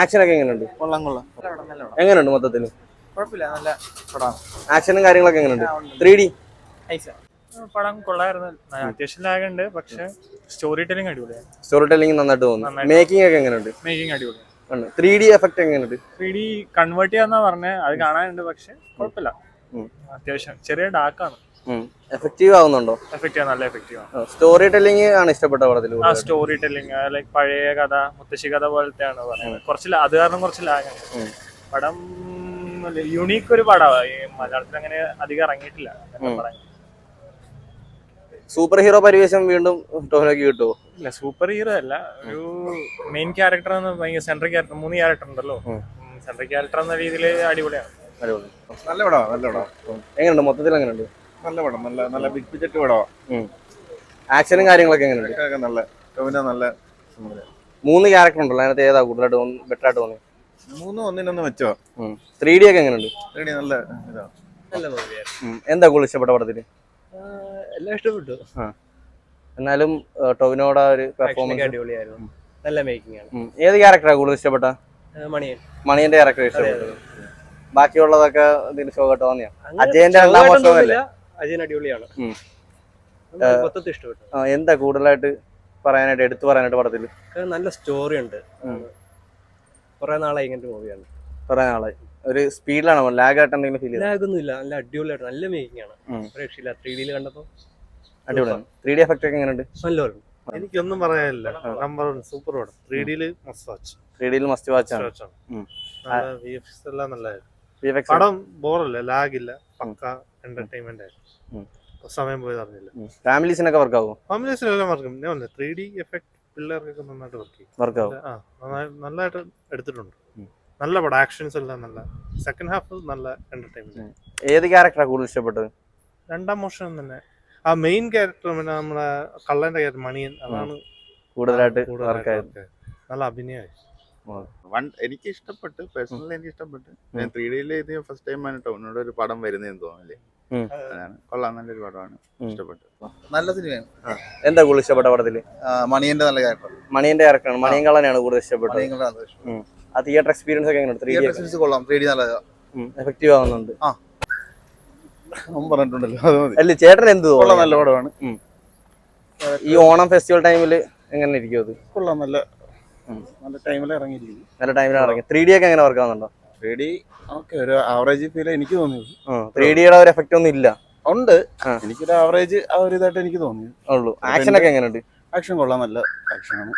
Action ഒക്കെ എങ്ങനെയുണ്ട്? കൊള്ളാം കൊള്ളാം. എങ്ങനെയുണ്ട് മൊത്തത്തിൽ കുഴപ്പമില്ല നല്ല പടമാണ്. ആക്ഷനും കാര്യങ്ങളൊക്കെ എങ്ങനെയുണ്ട്? ത്രീ ഡി പടം കൊള്ളായിരുന്നു. അത്യാവശ്യം ലാഗുണ്ട് പക്ഷെ സ്റ്റോറി ടെലിംഗ് അടിപൊളിയാണ് സ്റ്റോറി ടെല്ലിംഗ് നന്നായിട്ട് തോന്നുന്നു. മേക്കിംഗ് ഒക്കെ എങ്ങനെയുണ്ട്? മേക്കിംഗ് അടിപൊളിയാണ് ത്രീ ഡി എഫക്ട് എങ്ങനെയുണ്ട്? ത്രീ ഡി കൺവേർട്ട് ചെയ്യാന്നാ പറഞ്ഞത് അത് കാണാനുണ്ട് പക്ഷെ കുഴപ്പമില്ല. അത്യാവശ്യം ചെറിയ ഡാർക്കാണ് എഫക്റ്റീവ് ആവുന്നുണ്ടോ? എഫക്റ്റീവ് നല്ല എഫക്റ്റീവ് ആണ്. സ്റ്റോറി ടെല്ലിംഗ് ആണ് ഇഷ്ടപ്പെട്ട പടത്തിൽ ആ സ്റ്റോറി ടെല്ലിംഗ് ലൈക് പഴയ കഥ മുത്തശ്ശി കഥ പോലത്തെ ആണ് പറയുന്നത് കുറച്ച് അത് കാരണം കുറച്ച് ലാഗാണ്. പടം യുണീക്ക് ഒരു പടമാണ് ഈ മലയാളത്തിൽ അങ്ങനെ അധികം ഇറങ്ങിയിട്ടില്ല. സൂപ്പർ ഹീറോ പരിവേഷം വീണ്ടും ടോനോക്ക് കിട്ടുമോ ഇല്ല സൂപ്പർ ഹീറോ അല്ല. ഒരു മെയിൻ ക്യാരക്ടർ എന്ന് ഭയങ്കര സെൻട്രൽ ക്യാരക്ടർ മൂന്ന് ക്യാരക്ടർ ഉണ്ടല്ലോ. സെൻട്രൽ ക്യാരക്ടർ എന്ന രീതിയിൽ അടിപൊളിയാണ്. അടിപൊളി. നല്ല പടമാണ് നല്ല പടമാണ് എങ്ങനെയുണ്ട്? മൊത്തത്തിൽ എങ്ങനെയുണ്ട്? നല്ല പടം നല്ല നല്ല ബിഗ് ബഡ്ജറ്റ് പടമാണ് ആക്ഷനും കാര്യങ്ങളൊക്കെ എങ്ങനെയുണ്ട്? നല്ല ടോവിനോ നല്ല മൂന്ന് ക്യാരക്ടർ ഉണ്ടല്ലോ അതിനകത്ത് ഏതാ കൂടുതലായിട്ട് ബെറ്റർ ആയിട്ട് തോന്നി മൂന്ന് ഒന്നിനൊന്ന് വെച്ചോ ത്രീ ഡി ഒക്കെ എങ്ങനെയുണ്ട്? നല്ല ഇതാണ് നല്ല. എന്താ കൂടുതൽ ഇഷ്ടപ്പെട്ട പടത്തിൽ എല്ലാം ഇഷ്ടപ്പെട്ടു. എന്നാലും ടോവിനോട് ഒരു പെർഫോമൻസ് അടിപൊളിയായിരുന്നു. നല്ല മേക്കിംഗ് ആണ്. ഏത് ക്യാരക്ടറാണ് കൂടുതൽ ഇഷ്ടപ്പെട്ട? മണിയൻ. മണിയന്റെ ക്യാരക്ടർ ഇഷ്ടപ്പെട്ടു ബാക്കിയുള്ളതൊക്കെ ഇതിന് ഷോ കേട്ടോ തോന്നിയാ? അജയന്റെ രണ്ടാം ചോദിക്കാനൊന്നും വർഷം ഇല്ല. അജയൻ അടിപൊളിയാണ്. മൊത്തത്തിൽ ഇഷ്ടപ്പെട്ടു. എന്താ കൂടുതലായിട്ട് പറയാനായിട്ട് എടുത്തു പറയാനായിട്ട് പടത്തിൽ നല്ല സ്റ്റോറി ഉണ്ട്. കുറെ നാളായി ഇങ്ങനത്തെ മൂവിയാണ് കുറെ നാളായി. ഒരു സ്പീഡിലാണോ ലാഗ് ആയിട്ട് എന്തെങ്കിലും ഫീൽ ലാഗ് ഒന്നും ഇല്ല നല്ല അടിപൊളിയായിട്ട് നല്ല മേക്കിംഗ് ആണ്. രക്ഷയില്ല. ത്രീ ഡിയിൽ കണ്ടപ്പോ അടിപൊളിയാണ് ത്രീ ഡി എഫക്ട് ഒക്കെ എങ്ങനെയുണ്ട്? നല്ലവരുണ്ട് എനിക്കൊന്നും പറയാനില്ല. നമ്പർ വൺ സൂപ്പർ പടം. ത്രീ ഡിയിൽ മസ്റ്റ് വാച്ച് ത്രീ ഡിയിൽ മസ്റ്റ് വാച്ച് ആണ്. നല്ല വി എഫ് എക്സ് എല്ലാം നല്ലതായിരുന്നു. വി എഫ് എക്സ് പടം ബോറല്ല ലാഗ് ഇല്ല. പക്ക എന്റർടൈൻമെന്റ് ആയിരുന്നു. സമയം പോയത് അറിഞ്ഞില്ല. ഫാമിലീസിനൊക്കെ വർക്ക് ആവും? ഫാമിലീസിനെല്ലാം വർക്ക് ഞാൻ ത്രീ ഡി എഫക്ട് പിള്ളേർക്കൊക്കെ നന്നായിട്ട് വർക്ക് ചെയ്യും. വർക്ക് ആവും. ആ നന്നായി നല്ലതായിട്ട് എടുത്തിട്ടുണ്ട്. നല്ല പടം ആക്ഷൻസ് എല്ലാം നല്ല. സെക്കൻഡ് ഹാഫ് നല്ല എന്റർടൈൻമെന്റ് ഏത് ക്യാരക്ടറാണ് കൂടുതൽ ഇഷ്ടപ്പെട്ടത്? രണ്ടാം മോഷൻ തന്നെ. ആ മെയിൻ ക്യാരക്ടർ പിന്നെ നമ്മുടെ കള്ളന്റെ ക്യാരക്ടർ മണിയൻ അതാണ് കൂടുതലായിട്ട് നല്ല അഭിനയമായി വൺ എനിക്ക് ഇഷ്ടപ്പെട്ട് പേഴ്സണലി എനിക്ക് ഇഷ്ടപ്പെട്ട് ഞാൻ ത്രീ ഡിയിൽ ഇത് ഫസ്റ്റ് ടൈം ആണ് ടൗണിനോട് ഒരു പടം വരുന്നതെന്ന് തോന്നില്ലേ. അതാണ്. കൊള്ളാം നല്ലൊരു പടമാണ്. ഇഷ്ടപ്പെട്ടു. നല്ല സിനിമയാണ്. എന്താ കൂടുതൽ ഇഷ്ടപ്പെട്ട പടത്തിൽ? മണിയന്റെ നല്ല ക്യാരക്ടർ മണിയന്റെ ക്യാരക്ടറാണ് മണിയൻ കള്ളനാണ് കൂടുതൽ ഇഷ്ടപ്പെട്ടത്. ആ തിയേറ്റർ എക്സ്പീരിയൻസ് ഒക്കെ എങ്ങനെ ത്രീ ഡി Theatre കൊള്ളാം. ത്രീ ഡി നല്ലതാ എഫക്റ്റീവ് ആവുന്നുണ്ട്. പറഞ്ഞിട്ടുണ്ടല്ലോ. അത് മതി. അല്ല ചേട്ടൻ എന്ത് കൊള്ളാം നല്ല പടമാണ്. ഈ ഓണം ഫെസ്റ്റിവൽ ടൈമിൽ എങ്ങനെ ഇരിക്കും അത്? കൊള്ളാം നല്ല. നല്ല ടൈമിൽ ഇറങ്ങിയിരിക്കും നല്ല ടൈമിലാണ് ഇറങ്ങി. ത്രീ ഡി ഒക്കെ എങ്ങനെ വർക്ക് ആവുന്നുണ്ടോ? ത്രീ ഡി ഓക്കെ ഒരു ആവറേജ് ഫീൽ എനിക്ക് തോന്നിയത്. ത്രീ ഡിയുടെ ഒരു എഫക്റ്റ് ഒന്നും ഇല്ല. ഉണ്ട്. എനിക്കൊരു ആവറേജ് ആ ഒരു ഇതായിട്ട് എനിക്ക് തോന്നി ഉള്ളൂ. ആക്ഷൻ ഒക്കെ എങ്ങനെയുണ്ട്? ആക്ഷൻ കൊള്ളാം. നല്ല ആക്ഷനാണ്